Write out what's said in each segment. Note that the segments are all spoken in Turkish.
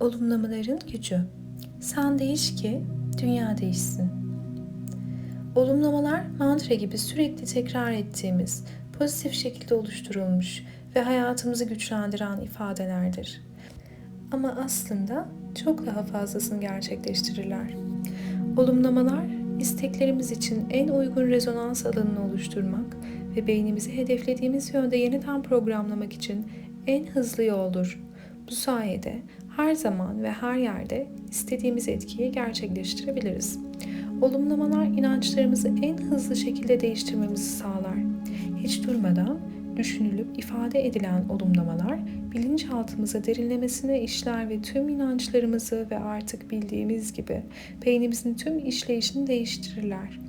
Olumlamaların gücü. Sen değiş ki dünya değişsin. Olumlamalar mantra gibi sürekli tekrar ettiğimiz, pozitif şekilde oluşturulmuş ve hayatımızı güçlendiren ifadelerdir. Ama aslında çok daha fazlasını gerçekleştirirler. Olumlamalar isteklerimiz için en uygun rezonans alanını oluşturmak ve beynimizi hedeflediğimiz yönde yeniden programlamak için en hızlı yoldur. Bu sayede her zaman ve her yerde istediğimiz etkiyi gerçekleştirebiliriz. Olumlamalar inançlarımızı en hızlı şekilde değiştirmemizi sağlar. Hiç durmadan düşünülüp ifade edilen olumlamalar bilinçaltımıza derinlemesine işler ve tüm inançlarımızı ve artık bildiğimiz gibi beynimizin tüm işleyişini değiştirirler.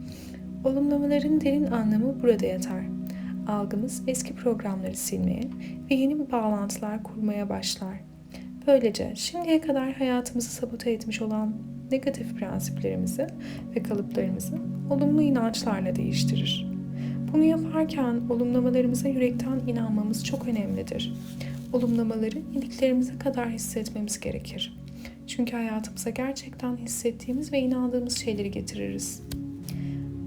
Olumlamaların derin anlamı burada yatar. Algımız eski programları silmeye ve yeni bağlantılar kurmaya başlar. Böylece şimdiye kadar hayatımızı sabote etmiş olan negatif prensiplerimizi ve kalıplarımızı olumlu inançlarla değiştirir. Bunu yaparken olumlamalarımıza yürekten inanmamız çok önemlidir. Olumlamaları iliklerimize kadar hissetmemiz gerekir. Çünkü hayatımıza gerçekten hissettiğimiz ve inandığımız şeyleri getiririz.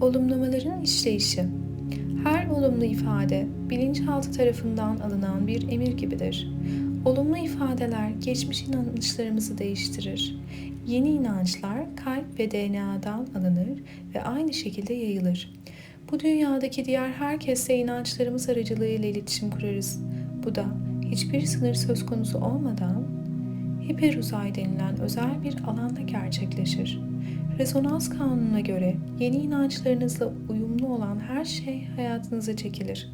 Olumlamaların işleyişi olumlu ifade bilinçaltı tarafından alınan bir emir gibidir. Olumlu ifadeler geçmiş inanışlarımızı değiştirir. Yeni inançlar kalp ve DNA'dan alınır ve aynı şekilde yayılır. Bu dünyadaki diğer herkesle inançlarımız aracılığıyla iletişim kurarız. Bu da hiçbir sınır söz konusu olmadan hiperuzay denilen özel bir alanda gerçekleşir. Rezonans kanununa göre yeni inançlarınızla uyumlu olan her şey hayatınıza çekilir.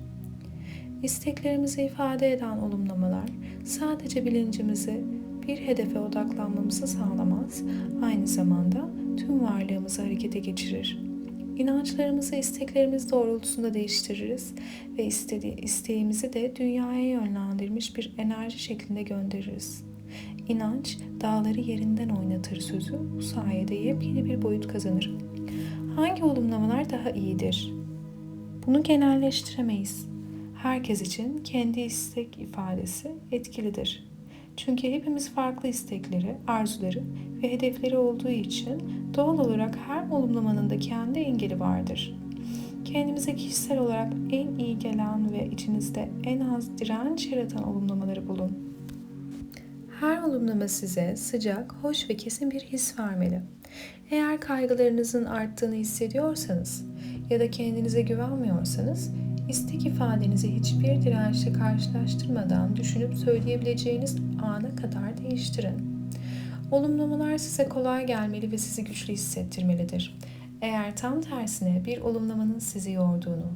İsteklerimizi ifade eden olumlamalar sadece bilincimizi bir hedefe odaklanmamızı sağlamaz, aynı zamanda tüm varlığımızı harekete geçirir. İnançlarımızı isteklerimiz doğrultusunda değiştiririz ve istediği isteğimizi de dünyaya yönlendirmiş bir enerji şeklinde göndeririz. İnanç dağları yerinden oynatır sözü bu sayede yepyeni bir boyut kazanır. Hangi olumlamalar daha iyidir? Bunu genelleştiremeyiz. Herkes için kendi istek ifadesi etkilidir. Çünkü hepimiz farklı istekleri, arzuları ve hedefleri olduğu için doğal olarak her olumlamanın da kendi engeli vardır. Kendimize kişisel olarak en iyi gelen ve içinizde en az direnç yaratan olumlamaları bulun. Her olumlama size sıcak, hoş ve kesin bir his vermeli. Eğer kaygılarınızın arttığını hissediyorsanız ya da kendinize güvenmiyorsanız istek ifadenizi hiçbir dirençle karşılaştırmadan düşünüp söyleyebileceğiniz ana kadar değiştirin. Olumlamalar size kolay gelmeli ve sizi güçlü hissettirmelidir. Eğer tam tersine bir olumlamanın sizi yorduğunu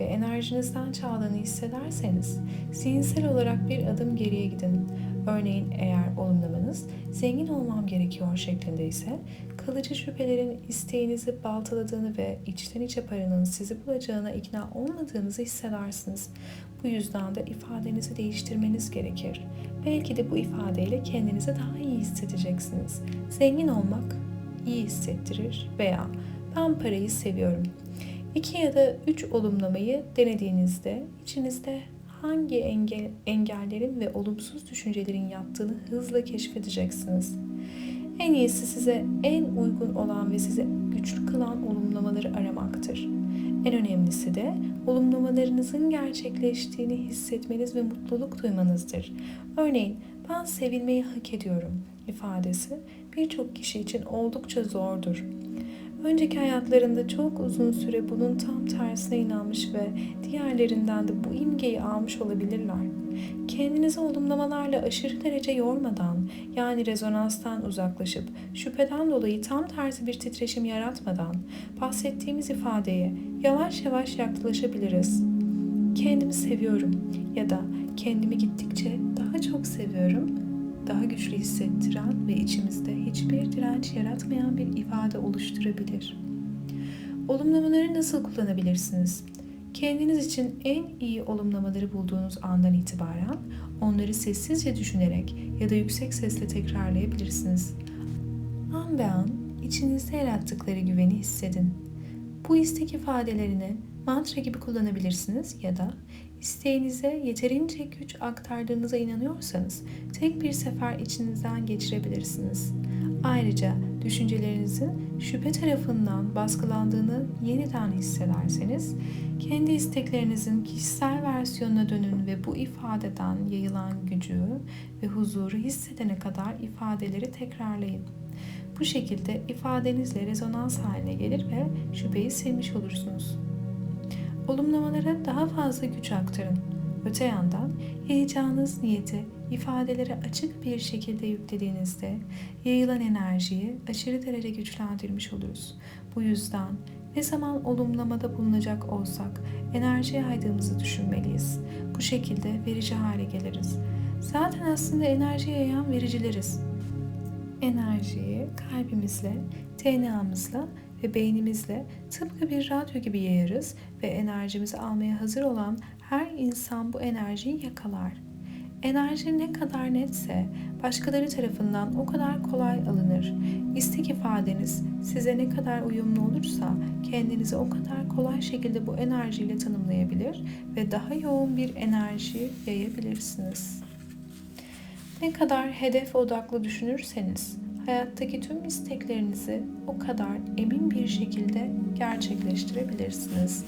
ve enerjinizden çaldığını hissederseniz zihinsel olarak bir adım geriye gidin. Örneğin eğer olumlamanız zengin olmam gerekiyor şeklinde ise kalıcı şüphelerin isteğinizi baltaladığını ve içten içe paranın sizi bulacağına ikna olmadığınızı hissedersiniz. Bu yüzden de ifadenizi değiştirmeniz gerekir. Belki de bu ifadeyle kendinizi daha iyi hissedeceksiniz. Zengin olmak iyi hissettirir veya ben parayı seviyorum. İki ya da üç olumlamayı denediğinizde içinizde hangi engel, engellerin ve olumsuz düşüncelerin yattığını hızla keşfedeceksiniz. En iyisi size en uygun olan ve size güçlü kılan olumlamaları aramaktır. En önemlisi de olumlamalarınızın gerçekleştiğini hissetmeniz ve mutluluk duymanızdır. Örneğin ben sevilmeyi hak ediyorum ifadesi birçok kişi için oldukça zordur. Önceki hayatlarında çok uzun süre bunun tam tersine inanmış ve diğerlerinden de bu imgeyi almış olabilirler. Kendinizi olumlamalarla aşırı derece yormadan, yani rezonanstan uzaklaşıp şüpheden dolayı tam tersi bir titreşim yaratmadan bahsettiğimiz ifadeye yavaş yavaş yaklaşabiliriz. Kendimi seviyorum ya da kendimi gittikçe daha çok seviyorum daha güçlü hissettiren ve içimizde hiçbir direnç yaratmayan bir ifade oluşturabilir. Olumlamaları nasıl kullanabilirsiniz? Kendiniz için en iyi olumlamaları bulduğunuz andan itibaren onları sessizce düşünerek ya da yüksek sesle tekrarlayabilirsiniz. An be an içinizde yarattıkları güveni hissedin. Bu istek ifadelerini mantra gibi kullanabilirsiniz ya da isteğinize yeterince güç aktardığınıza inanıyorsanız tek bir sefer içinizden geçirebilirsiniz. Ayrıca düşüncelerinizin şüphe tarafından baskılandığını yeniden hissederseniz kendi isteklerinizin kişisel versiyonuna dönün ve bu ifadeden yayılan gücü ve huzuru hissedene kadar ifadeleri tekrarlayın. Bu şekilde ifadenizle rezonans haline gelir ve şüpheyi silmiş olursunuz. Olumlamalara daha fazla güç aktarın. Öte yandan yayacağınız niyeti ifadelere açık bir şekilde yüklediğinizde yayılan enerjiyi aşırı derece güçlendirmiş oluruz. Bu yüzden ne zaman olumlamada bulunacak olsak enerji yaydığımızı düşünmeliyiz. Bu şekilde verici hale geliriz. Zaten aslında enerji yayan vericileriz. Enerjiyi kalbimizle, TNA'mızla ve beynimizle tıpkı bir radyo gibi yayarız ve enerjimizi almaya hazır olan her insan bu enerjiyi yakalar. Enerji ne kadar netse başkaları tarafından o kadar kolay alınır. İstek ifadeniz size ne kadar uyumlu olursa kendinizi o kadar kolay şekilde bu enerjiyle tanımlayabilir ve daha yoğun bir enerji yayabilirsiniz. Ne kadar hedef odaklı düşünürseniz hayattaki tüm isteklerinizi o kadar emin bir şekilde gerçekleştirebilirsiniz.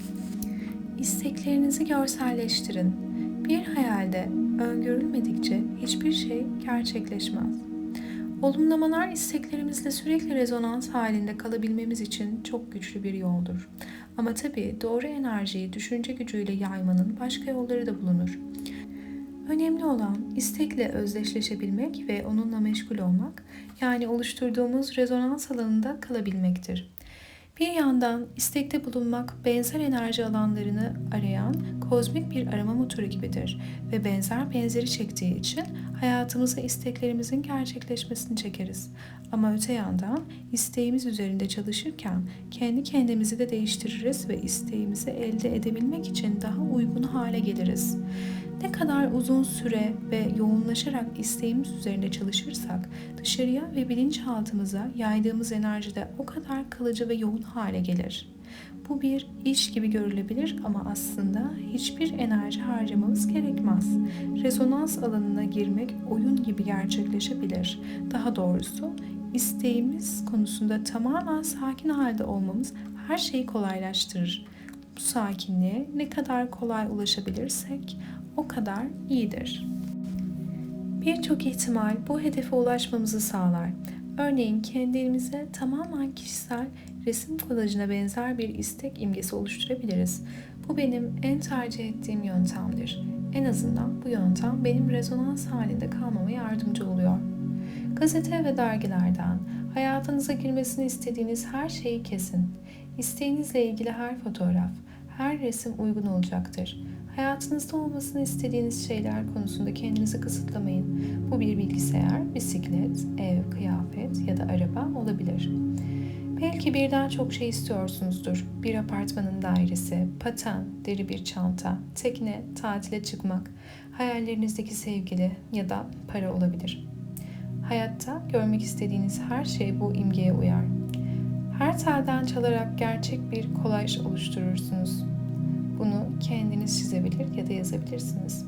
İsteklerinizi görselleştirin. Bir hayalde öngörülmedikçe hiçbir şey gerçekleşmez. Olumlamalar isteklerimizle sürekli rezonans halinde kalabilmemiz için çok güçlü bir yoldur. Ama tabii doğru enerjiyi düşünce gücüyle yaymanın başka yolları da bulunur. Önemli olan istekle özdeşleşebilmek ve onunla meşgul olmak, yani oluşturduğumuz rezonans alanında kalabilmektir. Bir yandan istekte bulunmak benzer enerji alanlarını arayan kozmik bir arama motoru gibidir ve benzer benzeri çektiği için hayatımıza isteklerimizin gerçekleşmesini çekeriz. Ama öte yandan isteğimiz üzerinde çalışırken kendi kendimizi de değiştiririz ve isteğimizi elde edebilmek için daha uygun hale geliriz. Ne kadar uzun süre ve yoğunlaşarak isteğimiz üzerinde çalışırsak dışarıya ve bilinçaltımıza yaydığımız enerji de o kadar kalıcı ve yoğun hale gelir. Bu bir iş gibi görülebilir ama aslında hiçbir enerji harcamamız gerekmez. Rezonans alanına girmek oyun gibi gerçekleşebilir. Daha doğrusu isteğimiz konusunda tamamen sakin halde olmamız her şeyi kolaylaştırır. Bu sakinliğe ne kadar kolay ulaşabilirsek o kadar iyidir. Birçok ihtimal bu hedefe ulaşmamızı sağlar. Örneğin kendimize tamamen kişisel resim kolajına benzer bir istek imgesi oluşturabiliriz. Bu benim en tercih ettiğim yöntemdir. En azından bu yöntem benim rezonans halinde kalmama yardımcı oluyor. Gazete ve dergilerden hayatınıza girmesini istediğiniz her şeyi kesin. İsteğinizle ilgili her fotoğraf, her resim uygun olacaktır. Hayatınızda olmasını istediğiniz şeyler konusunda kendinizi kısıtlamayın. Bu bir bilgisayar, bisiklet, ev, kıyafet ya da araba olabilir. Belki birden çok şey istiyorsunuzdur. Bir apartmanın dairesi, paten, deri bir çanta, tekne, tatile çıkmak, hayallerinizdeki sevgili ya da para olabilir. Hayatta görmek istediğiniz her şey bu imgeye uyar. Her telden çalarak gerçek bir kolaj oluşturursunuz. Bunu kendiniz çizebilir ya da yazabilirsiniz.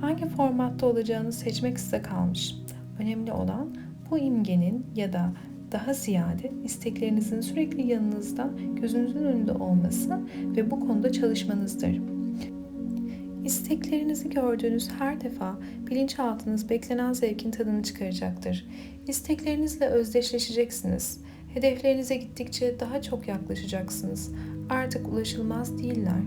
Hangi formatta olacağını seçmek size kalmış. Önemli olan bu imgenin ya da daha ziyade isteklerinizin sürekli yanınızda, gözünüzün önünde olması ve bu konuda çalışmanızdır. İsteklerinizi gördüğünüz her defa bilinçaltınız beklenen zevkin tadını çıkaracaktır. İsteklerinizle özdeşleşeceksiniz. Hedeflerinize gittikçe daha çok yaklaşacaksınız. Artık ulaşılmaz değiller.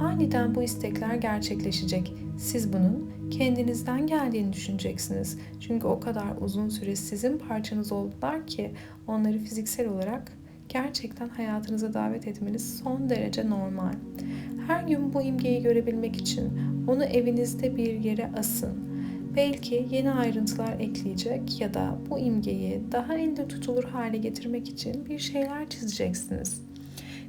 Aniden bu istekler gerçekleşecek. Siz bunun kendinizden geldiğini düşüneceksiniz. Çünkü o kadar uzun süre sizin parçanız oldular ki onları fiziksel olarak gerçekten hayatınıza davet etmeniz son derece normal. Her gün bu imgeyi görebilmek için onu evinizde bir yere asın. Belki yeni ayrıntılar ekleyecek ya da bu imgeyi daha elde tutulur hale getirmek için bir şeyler çizeceksiniz.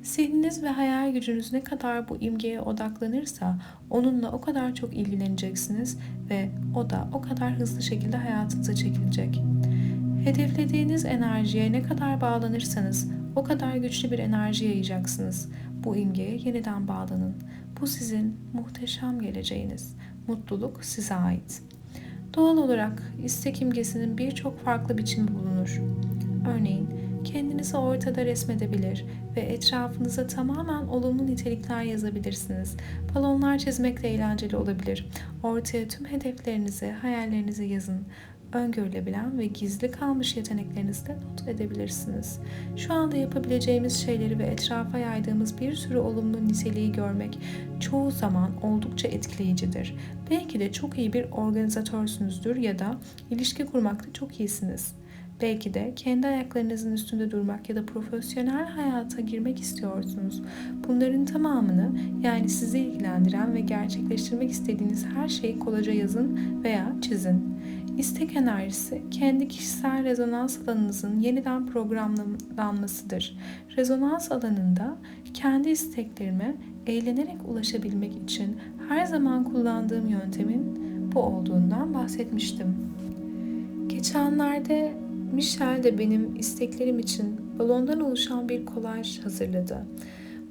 Zihniniz ve hayal gücünüz ne kadar bu imgeye odaklanırsa onunla o kadar çok ilgileneceksiniz ve o da o kadar hızlı şekilde hayatınıza çekilecek. Hedeflediğiniz enerjiye ne kadar bağlanırsanız o kadar güçlü bir enerji yayacaksınız. Bu imgeye yeniden bağlanın. Bu sizin muhteşem geleceğiniz. Mutluluk size ait. Doğal olarak istek imgesinin birçok farklı biçimi bulunur. Örneğin kendinizi ortada resmedebilir ve etrafınıza tamamen olumlu nitelikler yazabilirsiniz. Balonlar çizmek de eğlenceli olabilir. Ortaya tüm hedeflerinizi, hayallerinizi yazın öngörülebilen ve gizli kalmış yeteneklerinizi de not edebilirsiniz. Şu anda yapabileceğimiz şeyleri ve etrafa yaydığımız bir sürü olumlu niteliği görmek çoğu zaman oldukça etkileyicidir. Belki de çok iyi bir organizatörsünüzdür ya da ilişki kurmakta çok iyisiniz. Belki de kendi ayaklarınızın üstünde durmak ya da profesyonel hayata girmek istiyorsunuz. Bunların tamamını yani sizi ilgilendiren ve gerçekleştirmek istediğiniz her şeyi kolaja yazın veya çizin. İstek enerjisi kendi kişisel rezonans alanınızın yeniden programlanmasıdır. Rezonans alanında kendi isteklerime eğlenerek ulaşabilmek için her zaman kullandığım yöntemin bu olduğundan bahsetmiştim. Geçenlerde Michel de benim isteklerim için balondan oluşan bir kolaj hazırladı.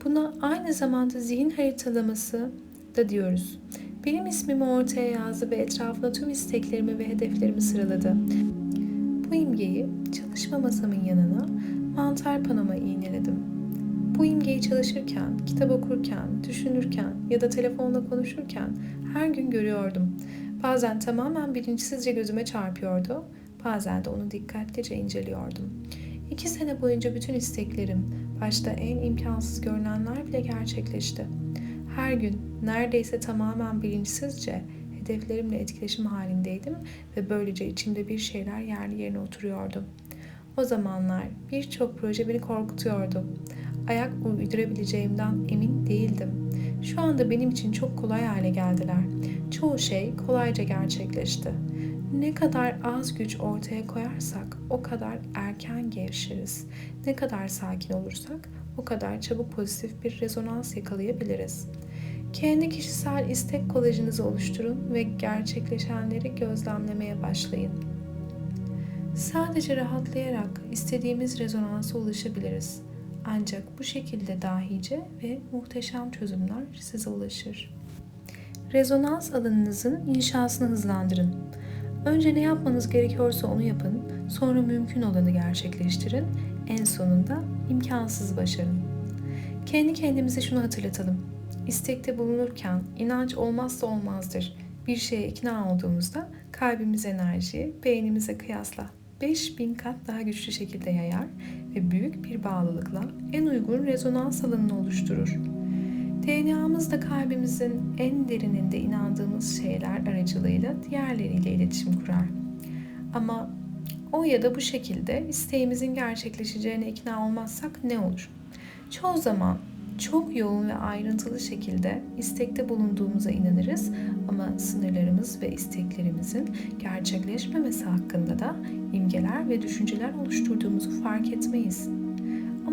Buna aynı zamanda zihin haritalaması da diyoruz. Benim ismimi ortaya yazdı ve etrafına tüm isteklerimi ve hedeflerimi sıraladı. Bu imgeyi çalışma masamın yanına mantar panoma iğneledim. Bu imgeyi çalışırken, kitap okurken, düşünürken ya da telefonla konuşurken her gün görüyordum. Bazen tamamen bilinçsizce gözüme çarpıyordu, bazen de onu dikkatlice inceliyordum. İki sene boyunca bütün isteklerim, başta en imkansız görünenler bile gerçekleşti. Her gün neredeyse tamamen bilinçsizce hedeflerimle etkileşim halindeydim ve böylece içimde bir şeyler yerli yerine oturuyordu. O zamanlar birçok proje beni korkutuyordu. Ayak uydurabileceğimden emin değildim. Şu anda benim için çok kolay hale geldiler. Çoğu şey kolayca gerçekleşti. Ne kadar az güç ortaya koyarsak o kadar erken gevşeriz. Ne kadar sakin olursak o kadar çabuk pozitif bir rezonans yakalayabiliriz. Kendi kişisel istek kolajınızı oluşturun ve gerçekleşenleri gözlemlemeye başlayın. Sadece rahatlayarak istediğimiz rezonansa ulaşabiliriz. Ancak bu şekilde dahice ve muhteşem çözümler size ulaşır. Rezonans alanınızın inşasını hızlandırın. Önce ne yapmanız gerekiyorsa onu yapın, sonra mümkün olanı gerçekleştirin, en sonunda imkansız başarın. Kendi kendimize şunu hatırlatalım. İstekte bulunurken inanç olmazsa olmazdır. Bir şeye ikna olduğumuzda kalbimiz enerjiyi beynimize kıyasla 5000 kat daha güçlü şekilde yayar ve büyük bir bağlılıkla en uygun rezonans alanını oluşturur. DNA'mız kalbimizin en derininde inandığımız şeyler aracılığıyla diğerleriyle iletişim kurar. Ama o ya da bu şekilde isteğimizin gerçekleşeceğine ikna olmazsak ne olur? Çoğu zaman çok yoğun ve ayrıntılı şekilde istekte bulunduğumuza inanırız ama sınırlarımız ve isteklerimizin gerçekleşmemesi hakkında da imgeler ve düşünceler oluşturduğumuzu fark etmeyiz.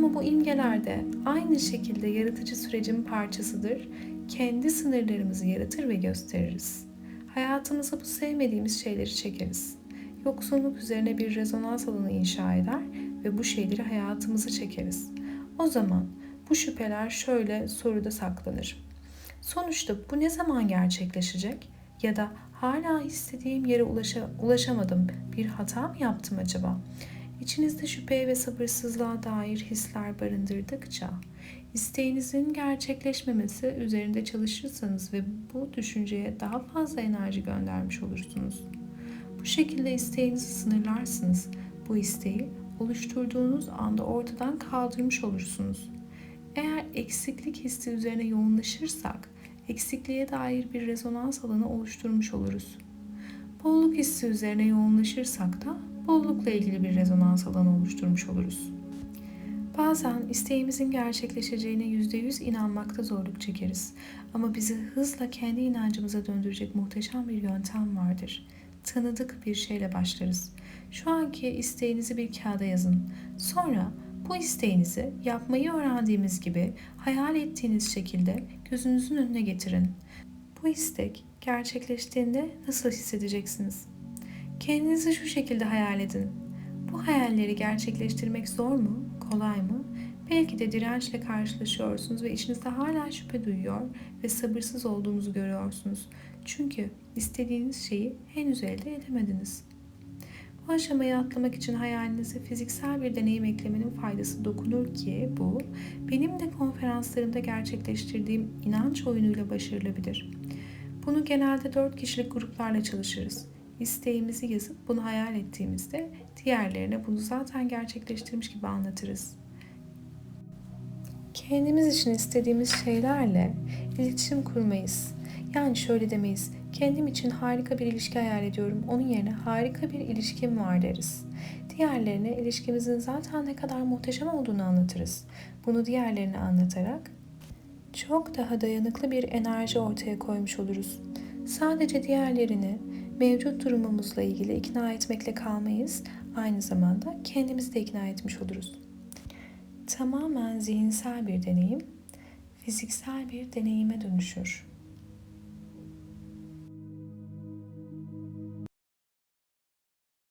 Ama bu imgeler de aynı şekilde yaratıcı sürecin parçasıdır. Kendi sınırlarımızı yaratır ve gösteririz. Hayatımıza bu sevmediğimiz şeyleri çekeriz. Yoksunluk üzerine bir rezonans alanı inşa eder ve bu şeyleri hayatımıza çekeriz. O zaman bu şüpheler şöyle soruda saklanır. Sonuçta bu ne zaman gerçekleşecek? Ya da hala istediğim yere ulaşa, ulaşamadım. Bir hata mı yaptım acaba? İçinizde şüpheye ve sabırsızlığa dair hisler barındırdıkça, isteğinizin gerçekleşmemesi üzerinde çalışırsanız ve bu düşünceye daha fazla enerji göndermiş olursunuz. Bu şekilde isteğinizi sınırlarsınız. Bu isteği oluşturduğunuz anda ortadan kaldırmış olursunuz. Eğer eksiklik hissi üzerine yoğunlaşırsak, eksikliğe dair bir rezonans alanı oluşturmuş oluruz. Bolluk hissi üzerine yoğunlaşırsak da bollukla ilgili bir rezonans alanı oluşturmuş oluruz. Bazen isteğimizin gerçekleşeceğine yüzde yüz inanmakta zorluk çekeriz. Ama bizi hızla kendi inancımıza döndürecek muhteşem bir yöntem vardır. Tanıdık bir şeyle başlarız. Şu anki isteğinizi bir kağıda yazın. Sonra bu isteğinizi yapmayı öğrendiğimiz gibi hayal ettiğiniz şekilde gözünüzün önüne getirin. Bu istek gerçekleştiğinde nasıl hissedeceksiniz? Kendinizi şu şekilde hayal edin. Bu hayalleri gerçekleştirmek zor mu, kolay mı? Belki de dirençle karşılaşıyorsunuz ve içinizde hala şüphe duyuyor ve sabırsız olduğunuzu görüyorsunuz. Çünkü istediğiniz şeyi henüz elde edemediniz. Bu aşamayı atlamak için hayalinize fiziksel bir deneyim eklemenin faydası dokunur ki bu benim de konferanslarımda gerçekleştirdiğim inanç oyunuyla başarılabilir. Bunu genelde 4 kişilik gruplarla çalışırız. İsteğimizi yazıp bunu hayal ettiğimizde diğerlerine bunu zaten gerçekleştirmiş gibi anlatırız. Kendimiz için istediğimiz şeylerle iletişim kurmayız. Yani şöyle demeyiz. Kendim için harika bir ilişki hayal ediyorum. Onun yerine harika bir ilişkim var deriz. Diğerlerine ilişkimizin zaten ne kadar muhteşem olduğunu anlatırız. Bunu diğerlerine anlatarak çok daha dayanıklı bir enerji ortaya koymuş oluruz. Sadece diğerlerini mevcut durumumuzla ilgili ikna etmekle kalmayız. Aynı zamanda kendimizi de ikna etmiş oluruz. Tamamen zihinsel bir deneyim, fiziksel bir deneyime dönüşür.